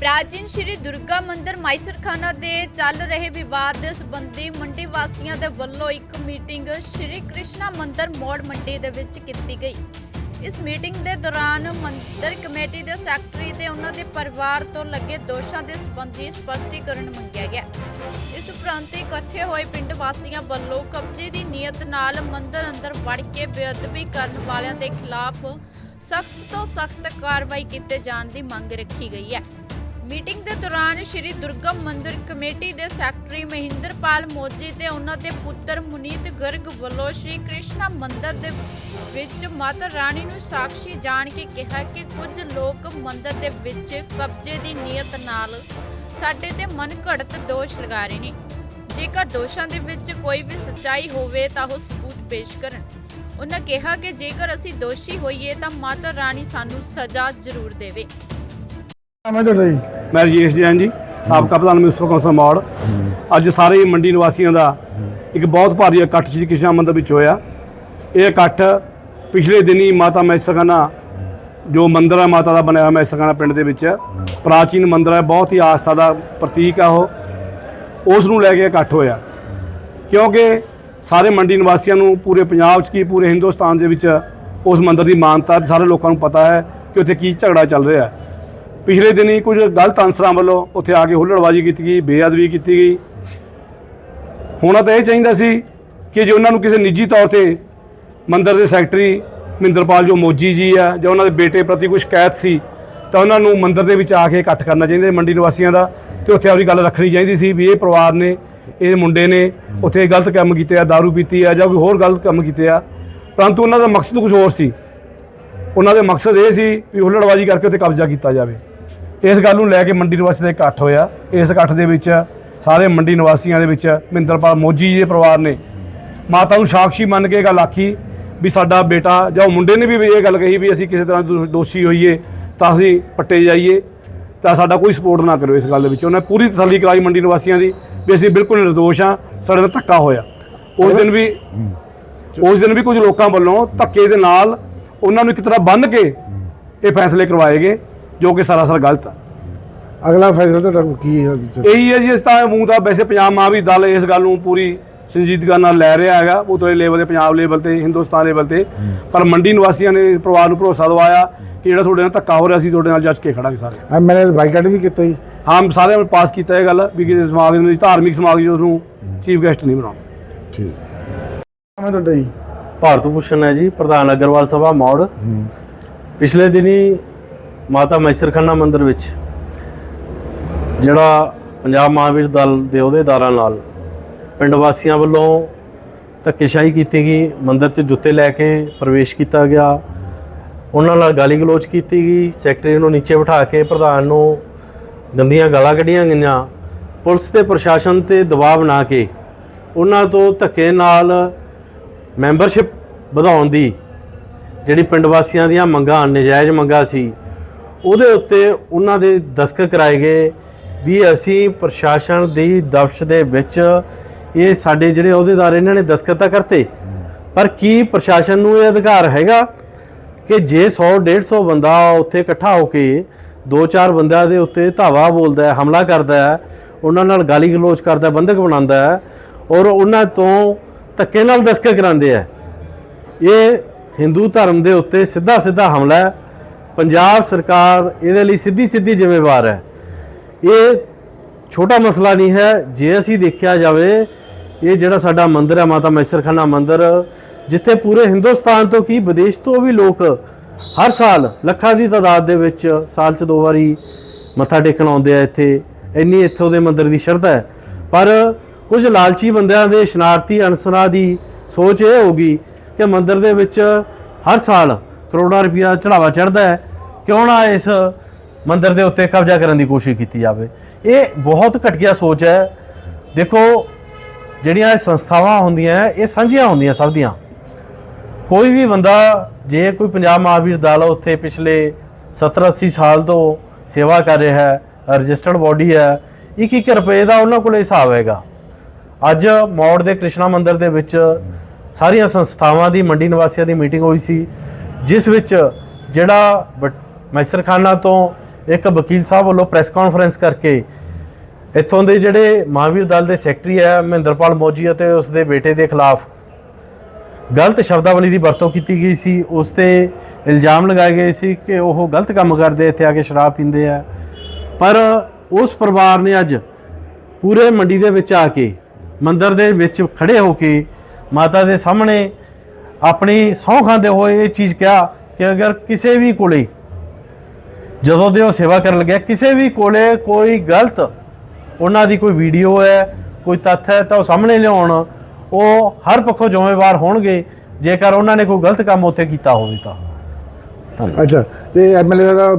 ਪ੍ਰਾਚੀਨ ਸ਼੍ਰੀ ਦੁਰਗਾ ਮੰਦਿਰ ਮਾਈਸਰਖਾਨਾ ਦੇ ਚੱਲ ਰਹੇ ਵਿਵਾਦ ਦੇ ਸੰਬੰਧੀ ਮੰਡੀ ਵਾਸੀਆਂ ਦੇ ਵੱਲੋਂ ਇੱਕ ਮੀਟਿੰਗ ਸ਼੍ਰੀ ਕ੍ਰਿਸ਼ਨਾ ਮੰਦਿਰ ਮੋੜ ਮੰਡੀ ਦੇ ਵਿੱਚ ਕੀਤੀ ਗਈ। ਇਸ ਮੀਟਿੰਗ ਦੇ ਦੌਰਾਨ ਮੰਦਿਰ ਕਮੇਟੀ ਦੇ ਸੈਕਟਰੀ ਤੇ ਉਹਨਾਂ ਦੇ ਪਰਿਵਾਰ ਤੋਂ ਲੱਗੇ ਦੋਸ਼ਾਂ ਦੇ ਸੰਬੰਧੀ ਸਪਸ਼ਟੀਕਰਨ ਮੰਗਿਆ ਗਿਆ। ਇਸ ਉਪਰੰਤ ਇਕੱਠੇ ਹੋਏ ਪਿੰਡ ਵਾਸੀਆਂ ਵੱਲੋਂ ਕਬਜ਼ੇ ਦੀ ਨੀਅਤ ਨਾਲ ਮੰਦਿਰ ਅੰਦਰ ਵੜ ਕੇ ਬੇਅਦਬੀ ਕਰਨ ਵਾਲਿਆਂ ਦੇ ਖਿਲਾਫ ਸਖਤ ਤੋਂ ਸਖਤ ਕਾਰਵਾਈ ਕੀਤੇ ਜਾਣ ਦੀ ਮੰਗ ਰੱਖੀ ਗਈ ਹੈ। ਮੀਟਿੰਗ ਦੇ ਦੌਰਾਨ ਸ਼੍ਰੀ ਦੁਰਗਮ ਮੰਦਿਰ ਕਮੇਟੀ ਦੇ ਸੈਕਟਰੀ ਮਹਿੰਦਰਪਾਲ ਮੋਜੀ ਤੇ ਉਹਨਾਂ ਦੇ ਪੁੱਤਰ ਮੁਨੀਤ ਗਰਗ ਵੱਲੋਂ ਸ਼੍ਰੀ ਕ੍ਰਿਸ਼ਨਾ ਮੰਦਿਰ ਦੇ ਵਿੱਚ ਮਾਤਾ ਰਾਣੀ ਨੂੰ ਸਾਖੀ ਜਾਣ ਕੇ ਕਿਹਾ ਕਿ ਕੁਝ ਲੋਕ ਮੰਦਿਰ ਦੇ ਵਿੱਚ ਕਬਜ਼ੇ ਦੀ ਨੀਅਤ ਨਾਲ ਸਾਡੇ ਤੇ ਮਨਘੜਤ ਦੋਸ਼ ਲਗਾ ਰਹੇ ਨੇ। ਜੇਕਰ ਦੋਸ਼ਾਂ ਦੇ ਵਿੱਚ ਕੋਈ ਵੀ ਸੱਚਾਈ ਹੋਵੇ ਤਾਂ ਉਹ ਸਬੂਤ ਪੇਸ਼ ਕਰਨ। ਉਹਨਾਂ ਕਿਹਾ ਕਿ ਜੇਕਰ ਅਸੀਂ ਦੋਸ਼ੀ ਹੋਈਏ ਤਾਂ ਮਾਤਾ ਰਾਣੀ ਸਾਨੂੰ ਸਜ਼ਾ ਜ਼ਰੂਰ ਦੇਵੇ। ਨਾਮ ਹੈ ਮੈਂ ਰਜੇਸ਼ ਜੈਨ ਜੀ ਸਾਬਕਾ ਪ੍ਰਧਾਨ ਮਿਊਨਿਸਪਲ ਕੌਂਸਲ ਮੌੜ। ਅੱਜ ਸਾਰੇ ਮੰਡੀ ਨਿਵਾਸੀਆਂ ਦਾ ਇੱਕ ਬਹੁਤ ਭਾਰੀ ਇਕੱਠ ਸ਼੍ਰੀ ਕ੍ਰਿਸ਼ਨ ਮੰਦਿਰ ਵਿੱਚ ਹੋਇਆ। ਇਹ ਇਕੱਠ ਪਿਛਲੇ ਦਿਨੀ ਮਾਤਾ ਮੈਸਰਖਾਨਾ ਜੋ ਮੰਦਿਰ ਹੈ ਮਾਤਾ ਦਾ ਬਣਿਆ ਹੋਇਆ ਮੈਸਰਖਾਨਾ ਪਿੰਡ ਦੇ ਵਿੱਚ ਪ੍ਰਾਚੀਨ ਮੰਦਿਰ ਹੈ ਬਹੁਤ ਹੀ ਆਸਥਾ ਦਾ ਪ੍ਰਤੀਕ ਹੈ ਉਹ। ਉਸ ਨੂੰ ਲੈ ਕੇ ਇਕੱਠ ਹੋਇਆ। ਕਿਉਂਕਿ ਸਾਰੇ ਮੰਡੀ ਨਿਵਾਸੀਆਂ ਨੂੰ ਪੂਰੇ ਪੰਜਾਬ 'ਚ ਕੀ ਪੂਰੇ ਹਿੰਦੁਸਤਾਨ ਦੇ ਵਿੱਚ ਉਸ ਮੰਦਿਰ ਦੀ ਮਾਨਤਾ ਸਾਰੇ ਲੋਕਾਂ ਨੂੰ ਪਤਾ ਹੈ ਕਿ ਉੱਥੇ ਕੀ ਝਗੜਾ ਚੱਲ ਰਿਹਾ ਹੈ। ਪਿਛਲੇ ਦਿਨੀ ਕੁਝ ਗਲਤ ਅਨਸਰਾਂ ਵੱਲੋਂ ਉੱਥੇ ਆ ਕੇ ਹੁੱਲੜਬਾਜ਼ੀ ਕੀਤੀ ਗਈ, ਬੇਅਦਬੀ ਕੀਤੀ ਗਈ। ਹੋਣਾ ਤਾਂ ਇਹ ਚਾਹੀਦਾ ਸੀ ਕਿ ਜੇ ਉਹਨਾਂ ਨੂੰ ਕਿਸੇ ਨਿੱਜੀ ਤੌਰ ਤੇ ਮੰਦਰ ਦੇ ਸੈਕਟਰੀ ਮਹਿੰਦਰਪਾਲ ਜੋ ਮੋਜੀ ਜੀ ਆ ਜਾਂ ਉਹਨਾਂ ਦੇ ਬੇਟੇ ਪ੍ਰਤੀ ਕੋਈ ਸ਼ਿਕਾਇਤ ਸੀ, ਤਾਂ ਉਹਨਾਂ ਨੂੰ ਮੰਦਰ ਦੇ ਵਿੱਚ ਆ ਕੇ ਇਕੱਠ ਕਰਨਾ ਚਾਹੀਦਾ ਮੰਡੀ ਨਿਵਾਸੀਆਂ ਦਾ ਤੇ ਉੱਥੇ ਆਪਣੀ ਗੱਲ ਰੱਖਣੀ ਚਾਹੀਦੀ ਸੀ ਵੀ ਇਹ ਪਰਿਵਾਰ ਨੇ, ਇਹ ਮੁੰਡੇ ਨੇ ਉੱਥੇ ਗਲਤ ਕੰਮ ਕੀਤੇ ਆ दारू ਪੀਤੀ ਆ ਜਾਂ ਕੋਈ ਹੋਰ ਗਲਤ ਕੰਮ ਕੀਤੇ ਆ। ਪਰੰਤੂ ਉਹਨਾਂ ਦਾ ਮਕਸਦ ਕੁਝ ਹੋਰ ਸੀ। ਉਹਨਾਂ ਦੇ ਮਕਸਦ ਇਹ ਸੀ ਵੀ ਹੁੱਲੜਬਾਜ਼ੀ ਕਰਕੇ ਉੱਤੇ ਕਬਜ਼ਾ ਕੀਤਾ ਜਾਵੇ। ਇਸ ਗੱਲ ਨੂੰ ਲੈ ਕੇ ਮੰਡੀ ਨਿਵਾਸੀ ਦਾ ਇਕੱਠ ਹੋਇਆ। ਇਸ ਇਕੱਠ ਦੇ ਵਿੱਚ ਸਾਰੇ ਮੰਡੀ ਨਿਵਾਸੀਆਂ ਦੇ ਵਿੱਚ ਮਹਿੰਦਰਪਾਲ ਮੋਜੀ ਜੀ ਦੇ ਪਰਿਵਾਰ ਨੇ ਮਾਤਾ ਨੂੰ ਸਾਖੀ ਮੰਨ ਕੇ ਇਹ ਗੱਲ ਆਖੀ ਵੀ ਸਾਡਾ ਬੇਟਾ ਜਾਂ ਉਹ ਮੁੰਡੇ ਨੇ ਵੀ ਇਹ ਗੱਲ ਕਹੀ ਵੀ ਅਸੀਂ ਕਿਸੇ ਤਰ੍ਹਾਂ ਦੋ- ਦੋਸ਼ੀ ਹੋਈਏ ਤਾਂ ਅਸੀਂ ਪੱਟੇ ਜਾਈਏ, ਤਾਂ ਸਾਡਾ ਕੋਈ ਸਪੋਰਟ ਨਾ ਕਰੋ ਇਸ ਗੱਲ ਦੇ ਵਿੱਚ। ਉਹਨੇ ਪੂਰੀ ਤਸੱਲੀ ਕਰਾਈ ਮੰਡੀ ਨਿਵਾਸੀਆਂ ਦੀ ਵੀ ਅਸੀਂ ਬਿਲਕੁਲ ਨਿਰਦੋਸ਼ ਹਾਂ, ਸਾਡੇ ਨਾਲ ਧੱਕਾ ਹੋਇਆ। ਉਸ ਦਿਨ ਵੀ ਉਸ ਦਿਨ ਵੀ ਕੁਝ ਲੋਕਾਂ ਵੱਲੋਂ ਧੱਕੇ ਦੇ ਨਾਲ ਉਹਨਾਂ ਨੂੰ ਇੱਕ ਤਰ੍ਹਾਂ ਬੰਨ੍ਹ ਕੇ ਇਹ ਫੈਸਲੇ ਕਰਵਾਏ ਗਏ। ਜੋ ਕਿ ਸਰਾਸਰ ਗਲਤ ਆ। ਅਗਲਾ ਫੈਸਲਾ ਤੁਹਾਡਾ ਕੀ ਹੈ? ਇਹੀ ਹੈ ਜੀ ਇਸ ਤਾਂ ਮੂੰਹ ਦਾ ਵੈਸੇ ਪੰਜਾਬ ਮਹਾਂਵੀਰ ਦਲ ਇਸ ਗੱਲ ਨੂੰ ਪੂਰੀ ਸੰਜੀਦਗੀ ਨਾਲ ਲੈ ਰਿਹਾ ਹੈਗਾ ਉਤਲੇ ਲੈਵਲ ਤੇ ਪੰਜਾਬ ਲੈਵਲ ਤੇ ਹਿੰਦੁਸਤਾਨ ਲੈਵਲ ਤੇ। ਪਰ ਮੰਡੀ ਨਿਵਾਸੀਆਂ ਨੇ ਇਸ ਪਰਿਵਾਰ ਨੂੰ ਭਰੋਸਾ ਦਿਵਾਇਆ ਕਿ ਜਿਹੜਾ ਤੁਹਾਡੇ ਨਾਲ ਧੱਕਾ ਹੋ ਰਿਹਾ ਸੀ ਤੁਹਾਡੇ ਨਾਲ ਜੱਜ ਕੇ ਖੜਾਂਗੇ ਸਾਰੇ। ਐਮਐਲਏ ਬਾਈਕਾਟ ਵੀ ਕੀਤਾ ਜੀ। ਹਾਂ ਸਾਰਿਆਂ ਨੇ ਪਾਸ ਕੀਤਾ ਇਹ ਗੱਲ ਵੀ ਕਿ ਸਮਾਗਮ ਵਿੱਚ ਧਾਰਮਿਕ ਸਮਾਗਮ 'ਚ ਉਸਨੂੰ ਚੀਫ ਗੈਸਟ ਨਹੀਂ ਬਣਾਉਣਾ ਠੀਕ। ਹੈ ਤੁਹਾਡਾ ਜੀ? ਭਾਰਤ ਭੂਸ਼ਣ ਹੈ ਜੀ ਪ੍ਰਧਾਨ ਅਗਰਵਾਲ ਸਭਾ ਮੌੜ। ਪਿਛਲੇ ਦਿਨੀ ਮਾਤਾ ਮੈਸਰ ਖੰਨਾ ਮੰਦਿਰ ਵਿੱਚ, ਜਿਹੜਾ ਪੰਜਾਬ ਮਹਾਂਵੀਰ ਦਲ ਦੇ ਅਹੁਦੇਦਾਰਾਂ ਨਾਲ ਪਿੰਡ ਵਾਸੀਆਂ ਵੱਲੋਂ ਧੱਕੇਸ਼ਾਹੀ ਕੀਤੀ ਗਈ, ਮੰਦਿਰ 'ਚ ਜੁੱਤੇ ਲੈ ਕੇ ਪ੍ਰਵੇਸ਼ ਕੀਤਾ ਗਿਆ। ਉਹਨਾਂ ਨਾਲ ਗਾਲੀ ਗਲੋਚ ਕੀਤੀ ਗਈ, ਸੈਕਟਰੀ ਨੂੰ ਨੀਚੇ ਬਿਠਾ ਕੇ ਪ੍ਰਧਾਨ ਨੂੰ ਗੰਦੀਆਂ ਗਾਲਾਂ ਕੱਢੀਆਂ ਗਈਆਂ। ਪੁਲਿਸ ਤੇ ਪ੍ਰਸ਼ਾਸਨ ਤੇ ਦਬਾਅ ਬਣਾ ਕੇ ਉਹਨਾਂ ਤੋਂ ਧੱਕੇ ਨਾਲ ਮੈਂਬਰਸ਼ਿਪ ਵਧਾਉਣ ਦੀ ਜਿਹੜੀ ਪਿੰਡ ਵਾਸੀਆਂ ਦੀਆਂ ਮੰਗਾਂ, ਨਜਾਇਜ਼ ਮੰਗਾਂ ਸੀ ਉਹਦੇ ਉੱਤੇ ਉਹਨਾਂ ਦੇ ਦਸਤਖਤ ਕਰਾਏ ਗਏ ਵੀ ਅਸੀਂ ਪ੍ਰਸ਼ਾਸਨ ਦੀ ਦਫਸ਼ ਦੇ ਵਿੱਚ ਇਹ ਸਾਡੇ ਜਿਹੜੇ ਅਹੁਦੇਦਾਰ ਇਹਨਾਂ ਨੇ ਦਸਤਖਤ ਤਾਂ ਕਰਤੇ ਪਰ ਕੀ ਪ੍ਰਸ਼ਾਸਨ ਨੂੰ ਇਹ ਅਧਿਕਾਰ ਹੈਗਾ ਕਿ ਜੇ 100 150 ਬੰਦਾ ਉੱਥੇ ਇਕੱਠਾ ਹੋ ਕੇ ਦੋ ਚਾਰ ਬੰਦਿਆਂ ਦੇ ਉੱਤੇ ਧਾਵਾ ਬੋਲਦਾ ਹੈ ਹਮਲਾ ਕਰਦਾ ਹੈ ਉਹਨਾਂ ਨਾਲ ਗਾਲੀ ਗਲੋਚ ਕਰਦਾ ਹੈ, ਬੰਦਕ ਬਣਾਉਂਦਾ ਹੈ ਔਰ ਉਹਨਾਂ ਤੋਂ ਧੱਕੇ ਨਾਲ ਦਸਤਖਤ ਕਰਾਉਂਦੇ ਆ ਇਹ ਹਿੰਦੂ ਧਰਮ ਦੇ ਉੱਤੇ ਸਿੱਧਾ ਸਿੱਧਾ ਹਮਲਾ ਹੈ। ਪੰਜਾਬ ਸਰਕਾਰ ਇਹਦੇ ਲਈ ਸਿੱਧੀ ਸਿੱਧੀ ਜ਼ਿੰਮੇਵਾਰ ਹੈ। ਇਹ ਛੋਟਾ ਮਸਲਾ ਨਹੀਂ ਹੈ। ਜੇ ਅਸੀਂ ਦੇਖਿਆ ਜਾਵੇ, ਇਹ ਜਿਹੜਾ ਸਾਡਾ ਮੰਦਿਰ ਹੈ, ਮਾਤਾ ਮੈਸਰਖਾਨਾ ਮੰਦਿਰ, ਜਿੱਥੇ ਪੂਰੇ ਹਿੰਦੁਸਤਾਨ ਤੋਂ ਕੀ, ਵਿਦੇਸ਼ ਤੋਂ ਵੀ ਲੋਕ ਹਰ ਸਾਲ ਲੱਖਾਂ ਦੀ ਤਾਦਾਦ ਦੇ ਵਿੱਚ ਸਾਲ 'ਚ ਦੋ ਵਾਰੀ ਮੱਥਾ ਟੇਕਣ ਆਉਂਦੇ ਆ ਇੱਥੇ। ਇੰਨੀ ਇੱਥੋਂ ਦੇ ਮੰਦਿਰ ਦੀ ਸ਼ਰਧਾ ਹੈ। ਪਰ ਕੁਝ ਲਾਲਚੀ ਬੰਦਿਆਂ ਦੇ ਸ਼ਨਾਰਤੀ ਅਨਸਰਾਂ ਦੀ ਸੋਚ ਇਹ ਹੋਗੀ ਕਿ ਮੰਦਿਰ ਦੇ ਵਿੱਚ ਹਰ ਸਾਲ ਕਰੋੜਾਂ ਰੁਪਇਆ ਚੜਾਵਾ ਚੜਦਾ ਹੈ। ਕਿਉਂ ਨਾ ਇਸ ਮੰਦਿਰ ਦੇ ਉੱਤੇ ਕਬਜ਼ਾ ਕਰਨ ਦੀ ਕੋਸ਼ਿਸ਼ ਕੀਤੀ ਜਾਵੇ? ਇਹ ਬਹੁਤ ਘਟੀਆ ਸੋਚ ਹੈ। ਦੇਖੋ, ਜਿਹੜੀਆਂ ਇਹ ਸੰਸਥਾਵਾਂ ਹੁੰਦੀਆਂ, ਇਹ ਸਾਂਝੀਆਂ ਹੁੰਦੀਆਂ ਸਭ ਦੀਆਂ। ਕੋਈ ਵੀ ਬੰਦਾ, ਜੇ ਕੋਈ ਪੰਜਾਬ ਮਹਾਵੀਰ ਦਲ ਉੱਥੇ ਪਿਛਲੇ 70 80 ਸਾਲ ਤੋਂ ਸੇਵਾ ਕਰ ਰਿਹਾ ਹੈ, ਰਜਿਸਟਰਡ ਬਾਡੀ ਹੈ ਇੱਕ ਇੱਕ ਰੁਪਏ ਦਾ ਉਹਨਾਂ ਕੋਲ ਹਿਸਾਬ ਹੈਗਾ। ਅੱਜ ਮੌੜ ਦੇ ਕ੍ਰਿਸ਼ਨਾ ਮੰਦਿਰ ਦੇ ਵਿੱਚ ਸਾਰੀਆਂ ਸੰਸਥਾਵਾਂ ਦੀ, ਮੰਡੀ ਨਿਵਾਸੀਆਂ ਦੀ ਮੀਟਿੰਗ ਹੋਈ ਸੀ, ਜਿਸ ਵਿੱਚ ਜਿਹੜਾ ਬਟ- ਮੈਸਰਖਾਨਾ ਤੋਂ ਇੱਕ ਵਕੀਲ ਸਾਹਿਬ ਵੱਲੋਂ ਪ੍ਰੈਸ ਕਾਨਫਰੰਸ ਕਰਕੇ ਇੱਥੋਂ ਦੇ ਜਿਹੜੇ ਮਹਾਵੀਰ ਦਲ ਦੇ ਸੈਕਟਰੀ ਹੈ, ਮਹਿੰਦਰਪਾਲ ਮੋਜੀ ਅਤੇ ਉਸ ਦੇ ਬੇਟੇ ਦੇ ਖਿਲਾਫ ਗਲਤ ਸ਼ਬਦਾਵਲੀ ਦੀ ਵਰਤੋਂ ਕੀਤੀ ਗਈ ਸੀ। ਉਸ ਤੇ ਇਲਜ਼ਾਮ ਲਗਾਏ ਗਏ ਸੀ ਕਿ ਉਹ ਗਲਤ ਕੰਮ ਕਰਦੇ, ਇੱਥੇ ਆ ਕੇ ਸ਼ਰਾਬ ਪੀਂਦੇ ਆ। ਪਰ ਉਸ ਪਰਿਵਾਰ ਨੇ ਅੱਜ ਪੂਰੇ ਮੰਡੀ ਦੇ ਵਿੱਚ ਆ ਕੇ, ਮੰਦਰ ਦੇ ਵਿੱਚ ਖੜੇ ਹੋ ਕੇ ਮਾਤਾ ਦੇ ਸਾਹਮਣੇ ਆਪਣੀ ਸਹੁੰ ਖਾਂਦੇ ਹੋਏ ਇਹ ਚੀਜ਼ ਕਿਹਾ ਕਿ ਅਗਰ ਕਿਸੇ ਵੀ ਕੋਲੇ ਜਦੋਂ ਦੇ ਉਹ ਸੇਵਾ ਕਰਨ ਲੱਗਿਆ, ਕਿਸੇ ਵੀ ਕੋਲੇ ਕੋਈ ਗਲਤ, ਉਹਨਾਂ ਦੀ ਕੋਈ ਵੀਡੀਓ ਹੈ, ਕੋਈ ਤੱਥ ਹੈ, ਤਾਂ ਉਹ ਸਾਹਮਣੇ ਲਿਆਉਣ, ਉਹ ਹਰ ਪੱਖੋਂ ਜ਼ਿੰਮੇਵਾਰ ਹੋਣਗੇ। ਜੇਕਰ ਉਹਨਾਂ ਨੇ ਕੋਈ ਗਲਤ ਕੰਮ ਉੱਥੇ ਕੀਤਾ ਹੋਵੇ ਤਾਂ। ਅੱਛਾ, ਤੇ ਐਮਐਲਏ ਦਾ